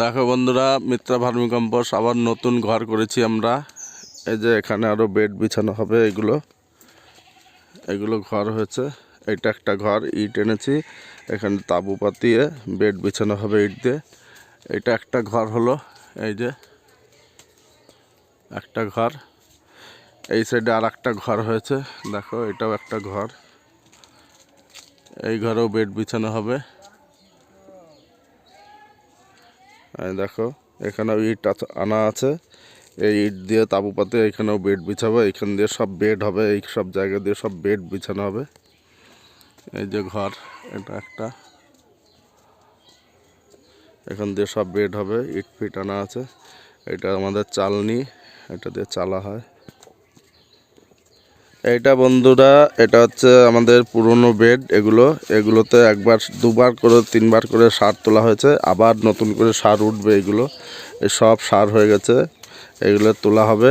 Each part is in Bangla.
দেখো বন্ধুরা, মিত্রা ভার্মি কম্পোস্ট আবার নতুন ঘর করেছি আমরা। এই যে এখানে আরও বেড বিছানো হবে এগুলো। এগুলো ঘর হয়েছে। এটা একটা ঘর, ইট এনেছি। এখানে তাবু পাতিয়ে বেড বিছানো হবে ইট দিয়ে। এটা একটা ঘর হলো, এই যে একটা ঘর। এই সাইডে আর একটা ঘর হয়েছে। দেখো, এটাও একটা ঘর। এই ঘরেও বেড বিছানো হবে এই দেখো, এখানেও ইট আনা আছে। এই ইট দিয়ে তাবু পাতে এখানেও বেড বিছাবে। এখান দিয়ে সব বেড হবে, এই সব জায়গা দিয়ে সব বেড বিছানো হবে। এই যে ঘর, এটা একটা। এখান দিয়ে সব বেড হবে, ইট ফিট আনা আছে। এটা আমাদের চালনি, এটা দিয়ে চালা হয়। এইটা বন্ধুরা, এটা হচ্ছে আমাদের পুরনো বেড, এগুলো, এগুলোতে একবার, দুবার করে, তিনবার করে সার তোলা হয়েছে, আবার নতুন করে সার উঠবে এগুলো সব সার হয়ে গেছে, এগুলো তোলা হবে,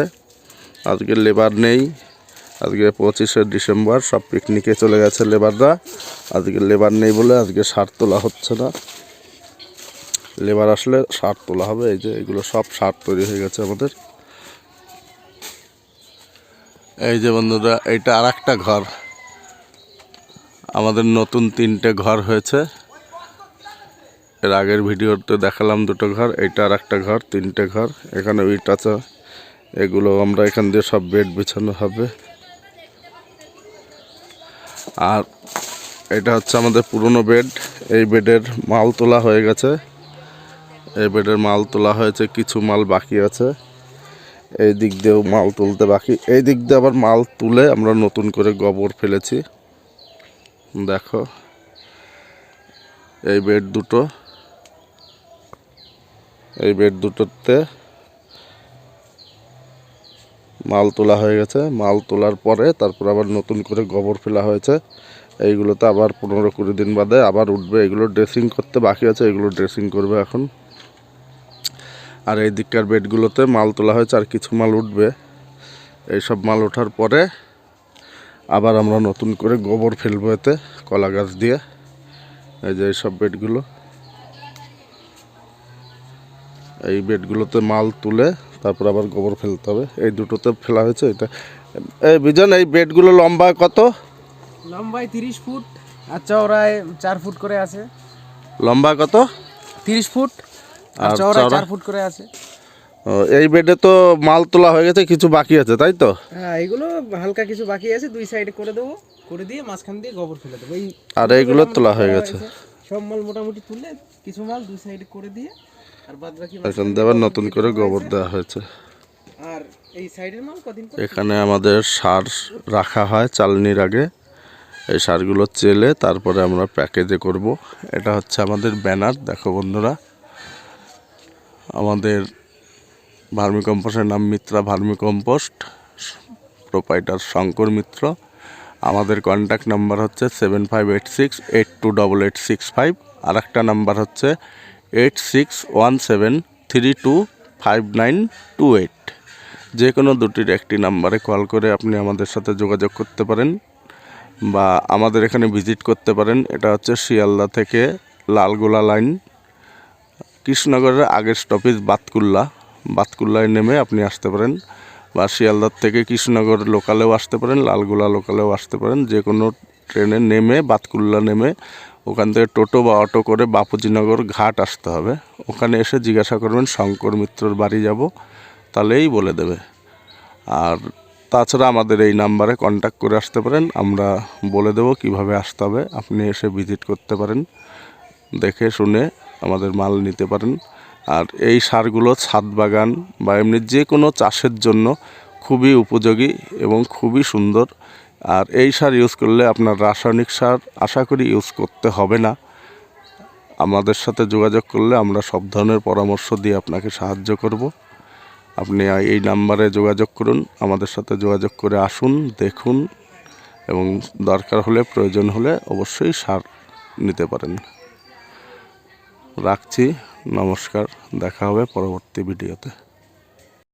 আজকে লেবার নেই, আজকে পঁচিশে ডিসেম্বর, সব পিকনিকে চলে গেছে লেবাররা, আজকে লেবার নেই বলে আজকে সার তোলা হচ্ছে না, লেবার আসলে সার তোলা হবে, এই যে এগুলো সব সার তৈরি হয়ে গেছে আমাদের। এই যে বন্ধুরা, এটা আর একটা ঘর। আমাদের নতুন তিনটে ঘর হয়েছে। এর আগের ভিডিওতে দেখালাম দুটো ঘর, এটা আর একটা ঘর, তিনটে ঘর। এখানে ইট আছে, এগুলো আমরা এখান দিয়ে সব বেড বিছানো হবে। আর এটা হচ্ছে আমাদের পুরনো বেড। এই বেডের মাল তোলা হয়ে গেছে। এই বেডের মাল তোলা হয়েছে, কিছু মাল বাকি আছে। এই দিক দিয়েও মাল তুলতে বাকি। এই দিক দিয়ে আবার মাল তুলে আমরা নতুন করে গোবর ফেলেছি। দেখো, এই বেড দুটো। এই বেড দুটোতে মাল তোলা হয়ে গেছে। মাল তোলার পরে তারপর আবার নতুন করে গোবর ফেলা হয়েছে। এইগুলোতে আবার পনেরো কুড়ি দিন বাদে আবার উঠবে। এগুলো ড্রেসিং করতে বাকি আছে, এগুলো ড্রেসিং করবে এখন। আর এই দিককার বেডগুলোতে মাল তোলা হয়েছে আর কিছু মাল উঠবে। এইসব মাল ওঠার পরে আবার আমরা নতুন করে গোবর ফেলব এতে কলা গাছ দিয়ে। এই যে এইসব বেডগুলো। এই বেডগুলোতে মাল তুলে তারপর আবার গোবর ফেলতে হবে। এই দুটোতে ফেলা হয়েছে এটা এই বিজন এই বেডগুলো লম্বা কত? লম্বায় তিরিশ ফুট আর চওড়ায় চার ফুট করে আছে। লম্বা কত? তিরিশ ফুট। আর আর চওড়া? ফুট করে আছে। এই বেডে তো মাল তোলা হয়ে গেছে কিছু বাকি আছে তাই তো? হ্যাঁ এগুলো হালকা কিছু বাকি আছে দুই সাইডে করে দেবো করে দিয়ে মাঝখান দিয়ে গোবর ফেলে দেবো। এই আর এইগুলো তোলা হয়ে গেছে। সব মাল মোটামুটি তুলে কিছু মাল দুই সাইডে করে দিয়ে আর বাদ বাকি এখান দিয়ে নতুন করে গোবর দেওয়া হয়েছে। আর এই সাইডের মাল কদিন এখানে আমাদের সার রাখা হয় চালনির আগে। এই সারগুলো চেলে তারপরে আমরা প্যাকেজে করব। এটা হচ্ছে আমাদের ব্যানার দেখো বন্ধুরা। আমাদের ভার্মি কম্পোস্টের নাম Mitra vermi compost proprietor Shankar Mitra. আমাদের কন্ট্যাক্ট নাম্বার হচ্ছে seven five eight six eight two double eight six five আর একটা নাম্বার হচ্ছে eight six one seven three two five nine two eight যে কোনো দুটির একটি নাম্বারে কল করে আপনি আমাদের সাথে যোগাযোগ করতে পারেন বা আমাদের এখানে ভিজিট করতে পারেন। এটা হচ্ছে শিয়ালদা থেকে লালগোলা লাইন কৃষ্ণনগরের আগের স্টপেজ বাতকুল্লা। বাতকুল্লায় নেমে আপনি আসতে পারেন বা শিয়ালদার থেকে কৃষ্ণনগর লোকালেও আসতে পারেন, লালগোলা লোকালেও আসতে পারেন। যে কোনো ট্রেনে নেমে, বাতকুল্লা নেমে ওখান থেকে টোটো বা অটো করে বাপুজিনগর ঘাট আসতে হবে। ওখানে এসে জিজ্ঞাসা করবেন, শঙ্কর মিত্রর বাড়ি যাব? তাহলেই বলে দেবে। আর তাছাড়া আমাদের এই নাম্বারে কন্ট্যাক্ট করে আসতে পারেন। আমরা বলে দেবো কীভাবে আসতে হবে। আপনি এসে ভিজিট করতে পারেন। দেখে শুনে আমাদের মাল নিতে পারেন। আর এই সারগুলো ছাদ বাগান বা এমনি যে কোনো চাষের জন্য খুবই উপযোগী এবং খুবই সুন্দর। আর এই সার ইউজ করলে আপনার রাসায়নিক সার আশা করি ইউজ করতে হবে না। আমাদের সাথে যোগাযোগ করলে আমরা সব ধরনের পরামর্শ দিয়ে আপনাকে সাহায্য করব। আপনি এই নাম্বারে যোগাযোগ করুন, আমাদের সাথে যোগাযোগ করে আসুন, দেখুন এবং দরকার হলে, প্রয়োজন হলে অবশ্যই সার নিতে পারেন। রাখছি। নমস্কার। দেখা হবে পরবর্তী ভিডিওতে।